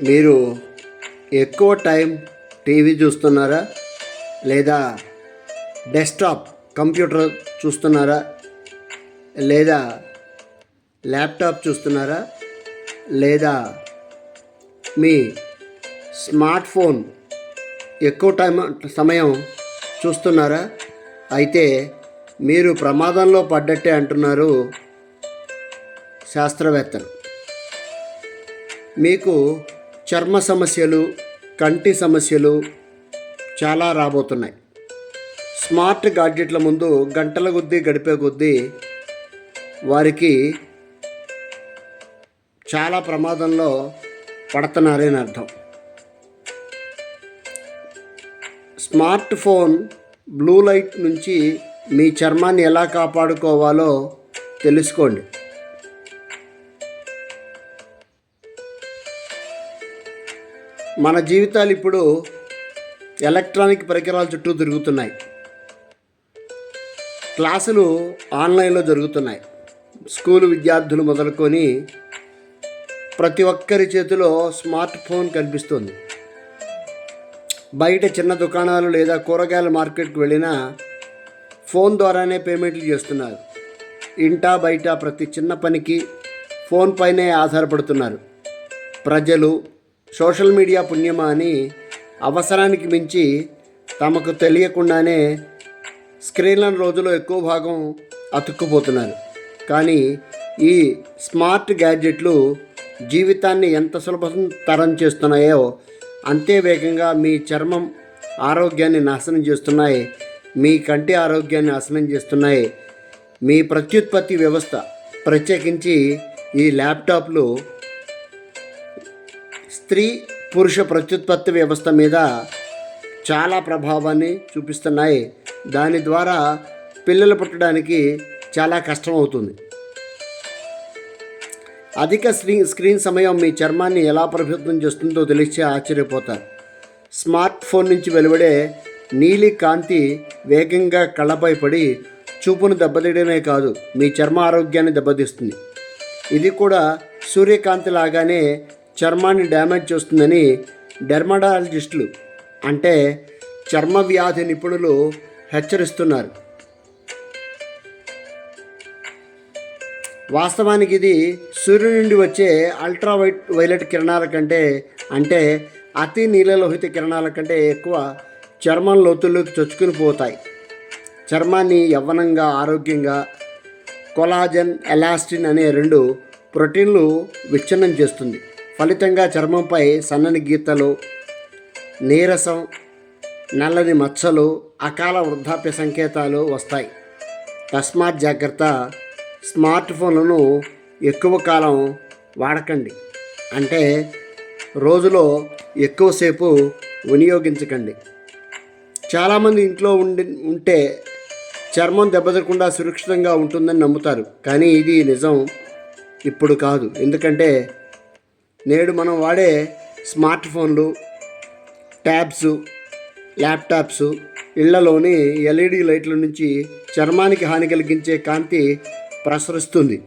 మీరు ఎక్కువ time TV చూస్తున్నారా? లేదా డెస్క్టాప్ కంప్యూటర్ చూస్తున్నారా? లేదా ల్యాప్టాప్ చూస్తున్నారా? లేదా మీ స్మార్ట్ ఫోన్ ఎక్కువ టైం సమయం చూస్తున్నారా? అయితే మీరు ప్రమాదంలో పడ్డట్టే అంటున్నారు శాస్త్రవేత్తలు. మీకు చర్మ సమస్యలు కంటి సమస్యలు చాలా రాబోతున్నాయి. స్మార్ట్ గాడ్జెట్ల ముందు గంటల కొద్దీ గడిపే కొద్దీ వారికి చాలా ప్రమాదంలో పడుతున్నారని అర్థం. స్మార్ట్ ఫోన్ బ్లూ లైట్ నుంచి మీ చర్మాన్ని ఎలా కాపాడుకోవాలో తెలుసుకోండి. మన జీవితాలు ఇప్పుడు ఎలక్ట్రానిక్ పరికరాల చుట్టూ తిరుగుతున్నాయి. క్లాసులు ఆన్లైన్లో జరుగుతున్నాయి. స్కూల్ విద్యార్థులు మొదలుకొని ప్రతి ఒక్కరి చేతిలో స్మార్ట్ ఫోన్ కనిపిస్తుంది. బయట చిన్న దుకాణాలు లేదా కూరగాయల మార్కెట్కి వెళ్ళినా ఫోన్ ద్వారానే పేమెంట్లు చేస్తున్నారు. ఇంటా బయట ప్రతి చిన్న పనికి ఫోన్ పైనే ఆధారపడుతున్నారు. ప్రజలు సోషల్ మీడియా పుణ్యమా అని అవసరానికి మించి తమకు తెలియకుండానే స్క్రీన్ల రోజులో ఎక్కువ భాగం అతుక్కుపోతున్నారు. కానీ ఈ స్మార్ట్ గ్యాడ్జెట్లు జీవితాన్ని ఎంత సులభతరం చేస్తున్నాయో అంతే వేగంగా మీ చర్మం ఆరోగ్యాన్ని నాశనం చేస్తున్నాయి. మీ కంటి ఆరోగ్యాన్ని నాశనం చేస్తున్నాయి. మీ ప్రత్యుత్పత్తి వ్యవస్థ ప్రత్యేకించి ఈ ల్యాప్టాప్లు స్త్రీ పురుష ప్రత్యుత్పత్తి వ్యవస్థ మీద చాలా ప్రభావాన్ని చూపిస్తున్నాయి. దాని ద్వారా పిల్లలు పుట్టడానికి చాలా కష్టం అవుతుంది. అధిక స్క్రీన్ స్క్రీన్ సమయం మీ చర్మాన్ని ఎలా ప్రభావితం చేస్తుందో తెలిస్తే ఆశ్చర్యపోతారు. స్మార్ట్ ఫోన్ నుంచి వెలువడే నీలి కాంతి వేగంగా కళ్ళపై పడి చూపును దెబ్బతీయడమే కాదు మీ చర్మ ఆరోగ్యాన్ని దెబ్బతీస్తుంది. ఇది కూడా సూర్యకాంతి లాగానే చర్మాన్ని డ్యామేజ్ చేస్తుందని డెర్మడాలజిస్టులు అంటే చర్మ వ్యాధి నిపుణులు హెచ్చరిస్తున్నారు. వాస్తవానికి ఇది సూర్యుడి నుండి వచ్చే అల్ట్రా వైట్ వైలెట్ కిరణాల కంటే అంటే అతి నీలలోహిత కిరణాల కంటే ఎక్కువ చర్మం లోతుల్లోకి చొచ్చుకుని పోతాయి. చర్మాన్ని యవ్వనంగా ఆరోగ్యంగా కొలాజన్ ఎలాస్టిన్ అనే రెండు ప్రోటీన్లు విచ్ఛిన్నం చేస్తుంది. ఫలితంగా చర్మంపై సన్నని గీతలు నీరసం నల్లని మచ్చలు అకాల వృద్ధాప్య సంకేతాలు వస్తాయి. తస్మాత్ జాగ్రత్త స్మార్ట్ ఫోన్లను ఎక్కువ కాలం వాడకండి. అంటే రోజులో ఎక్కువసేపు వినియోగించకండి. చాలామంది ఇంట్లో ఉండి ఉంటే చర్మం దెబ్బతికుండా సురక్షితంగా ఉంటుందని నమ్ముతారు. కానీ ఇది నిజం ఇప్పుడు కాదు. ఎందుకంటే నేడు మనం వాడే స్మార్ట్ ఫోన్లు ట్యాబ్స్ ల్యాప్టాప్స్ ఇళ్ళలోని ఎల్ఈడి లైట్ల నుంచి చర్మానికి హాని కలిగించే కాంతి ప్రసరిస్తుంది.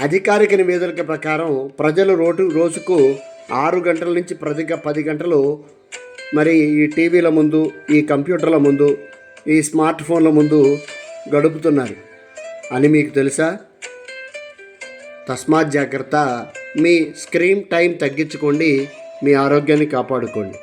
అధికారిక నివేదిక ప్రకారం ప్రజలు రోడ్డు రోజుకు ఆరు గంటల నుంచి ప్రతి పది గంటలు మరి ఈ టీవీల ముందు ఈ కంప్యూటర్ల ముందు ఈ స్మార్ట్ ఫోన్ల ముందు గడుపుతున్నారు. అని మీకు తెలుసా? తస్మాత్ జాగ్రత్త మీ స్క్రీన్ టైం తగ్గించుకోండి మీ ఆరోగ్యాన్ని కాపాడుకోండి.